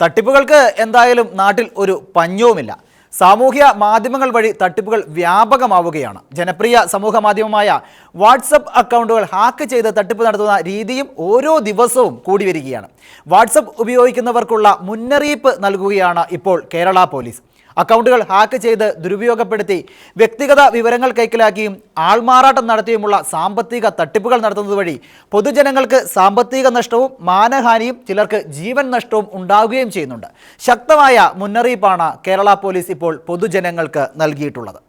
തട്ടിപ്പുകൾക്ക് എന്തായാലും നാട്ടിൽ ഒരു പഞ്ഞവുമില്ല. സാമൂഹ്യ മാധ്യമങ്ങൾ വഴി തട്ടിപ്പുകൾ വ്യാപകമാവുകയാണ്. ജനപ്രിയ സമൂഹ മാധ്യമമായ വാട്സപ്പ് അക്കൗണ്ടുകൾ ഹാക്ക് ചെയ്ത് തട്ടിപ്പ് നടത്തുന്ന രീതിയും ഓരോ ദിവസവും കൂടി വരികയാണ് വാട്സപ്പ് ഉപയോഗിക്കുന്നവർക്കുള്ള മുന്നറിയിപ്പ് നൽകുകയാണ് ഇപ്പോൾ കേരള പോലീസ്. അക്കൗണ്ടുകൾ ഹാക്ക് ചെയ്ത് ദുരുപയോഗപ്പെടുത്തി വ്യക്തിഗത വിവരങ്ങൾ കൈക്കലാക്കിയും ആൾമാറാട്ടം നടത്തിയുമുള്ള സാമ്പത്തിക തട്ടിപ്പുകൾ നടത്തുന്നത് വഴി പൊതുജനങ്ങൾക്ക് സാമ്പത്തിക നഷ്ടവും മാനഹാനിയും ചിലർക്ക് ജീവൻ നഷ്ടവും ഉണ്ടാവുകയും ചെയ്യുന്നുണ്ട്. ശക്തമായ മുന്നറിയിപ്പാണ് കേരള പോലീസ് ഇപ്പോൾ പൊതുജനങ്ങൾക്ക് നൽകിയിട്ടുള്ളത്.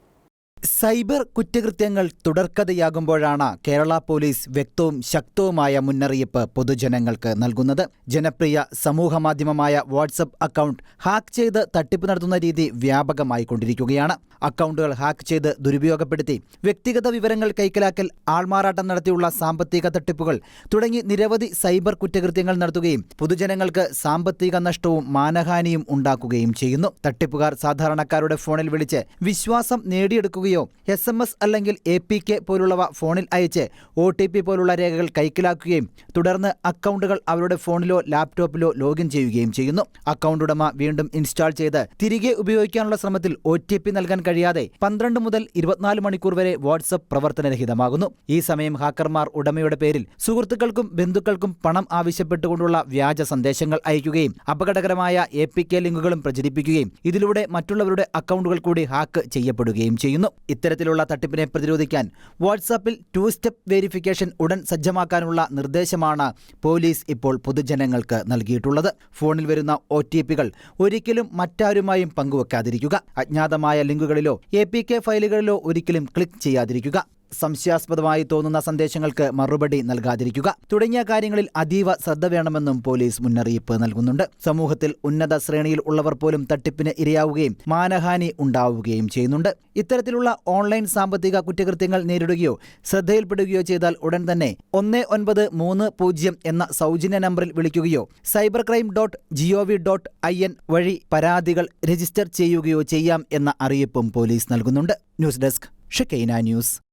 സൈബർ കുറ്റകൃത്യങ്ങൾ തുടർക്കഥയാകുമ്പോഴാണ് കേരള പോലീസ് വ്യക്തവും ശക്തവുമായ മുന്നറിയിപ്പ് പൊതുജനങ്ങൾക്ക് നൽകുന്നത്. ജനപ്രിയ സമൂഹമാധ്യമമായ വാട്സപ്പ് അക്കൗണ്ട് ഹാക്ക് ചെയ്ത് തട്ടിപ്പ് നടത്തുന്ന രീതി വ്യാപകമായി കൊണ്ടിരിക്കുകയാണ്. അക്കൗണ്ടുകൾ ഹാക്ക് ചെയ്ത് ദുരുപയോഗപ്പെടുത്തി വ്യക്തിഗത വിവരങ്ങൾ കൈക്കലാക്കൽ ആൾമാറാട്ടം നടത്തിയുള്ള സാമ്പത്തിക തട്ടിപ്പുകൾ തുടങ്ങി നിരവധി സൈബർ കുറ്റകൃത്യങ്ങൾ നടത്തുകയും പൊതുജനങ്ങൾക്ക് സാമ്പത്തിക നഷ്ടവും മാനഹാനിയും ഉണ്ടാക്കുകയും ചെയ്യുന്നു. തട്ടിപ്പുകാർ സാധാരണക്കാരുടെ ഫോണിൽ വിളിച്ച് വിശ്വാസം നേടിയെടുക്കുകയോ എസ് എം എസ് അല്ലെങ്കിൽ എ പി കെ പോലുള്ളവ ഫോണിൽ അയച്ച് ഒ ടി പി പോലുള്ള രേഖകൾ കൈക്കലാക്കുകയും തുടർന്ന് അക്കൗണ്ടുകൾ അവരുടെ ഫോണിലോ ലാപ്ടോപ്പിലോ ലോഗിൻ ചെയ്യുകയും ചെയ്യുന്നു. അക്കൗണ്ട് ഉടമ വീണ്ടും ഇൻസ്റ്റാൾ ചെയ്ത് തിരികെ ഉപയോഗിക്കാനുള്ള ശ്രമത്തിൽ ഒ ടി പി നൽകാൻ കഴിയാതെ പന്ത്രണ്ട് മുതൽ ഇരുപത്തിനാല് മണിക്കൂർ വരെ വാട്സപ്പ് പ്രവർത്തനരഹിതമാകുന്നു. ഈ സമയം ഹാക്കർമാർ ഉടമയുടെ പേരിൽ സുഹൃത്തുക്കൾക്കും ബന്ധുക്കൾക്കും പണം ആവശ്യപ്പെട്ടുകൊണ്ടുള്ള വ്യാജ സന്ദേശങ്ങൾ അയക്കുകയും അപകടകരമായ എ പി കെ ലിങ്കുകളും പ്രചരിപ്പിക്കുകയും ഇതിലൂടെ മറ്റുള്ളവരുടെ അക്കൗണ്ടുകൾ കൂടി ഹാക്ക് ചെയ്യപ്പെടുകയും ചെയ്യുന്നു. ഇത്തരത്തിലുള്ള തട്ടിപ്പിനെ പ്രതിരോധിക്കാൻ വാട്സാപ്പിൽ ടു സ്റ്റെപ്പ് വെരിഫിക്കേഷൻ ഉടൻ സജ്ജമാക്കാനുള്ള നിർദ്ദേശമാണ് പോലീസ് ഇപ്പോൾ പൊതുജനങ്ങൾക്ക് നൽകിയിട്ടുള്ളത്. ഫോണിൽ വരുന്ന ഒ ടി പികൾ ഒരിക്കലും മറ്റാരുമായും പങ്കുവെക്കാതിരിക്കുക. അജ്ഞാതമായ ലിങ്കുകളിലോ എ പി കെ ഫയലുകളിലോ ഒരിക്കലും ക്ലിക്ക് ചെയ്യാതിരിക്കുക. സംശയാസ്പദമായി തോന്നുന്ന സന്ദേശങ്ങൾക്ക് മറുപടി നൽകാതിരിക്കുക. തുടങ്ങിയ കാര്യങ്ങളിൽ അതീവ ശ്രദ്ധ വേണമെന്നും പോലീസ് മുന്നറിയിപ്പ് നൽകുന്നുണ്ട്. സമൂഹത്തിൽ ഉന്നത ശ്രേണിയിൽ ഉള്ളവർ പോലും തട്ടിപ്പിന് ഇരയാവുകയും മാനഹാനി ഉണ്ടാവുകയും ചെയ്യുന്നുണ്ട്. ഇത്തരത്തിലുള്ള ഓൺലൈൻ സാമ്പത്തിക കുറ്റകൃത്യങ്ങൾ നേരിടുകയോ ശ്രദ്ധയിൽപ്പെടുകയോ ചെയ്താൽ ഉടൻ തന്നെ ഒന്ന് ഒൻപത് മൂന്ന് പൂജ്യം എന്ന സൗജന്യ നമ്പറിൽ വിളിക്കുകയോ cyber crime dot G O V dot I N വഴി പരാതികൾ രജിസ്റ്റർ ചെയ്യുകയോ ചെയ്യാം എന്ന അറിയിപ്പും പോലീസ് നൽകുന്നുണ്ട്. News desk Shekinah news.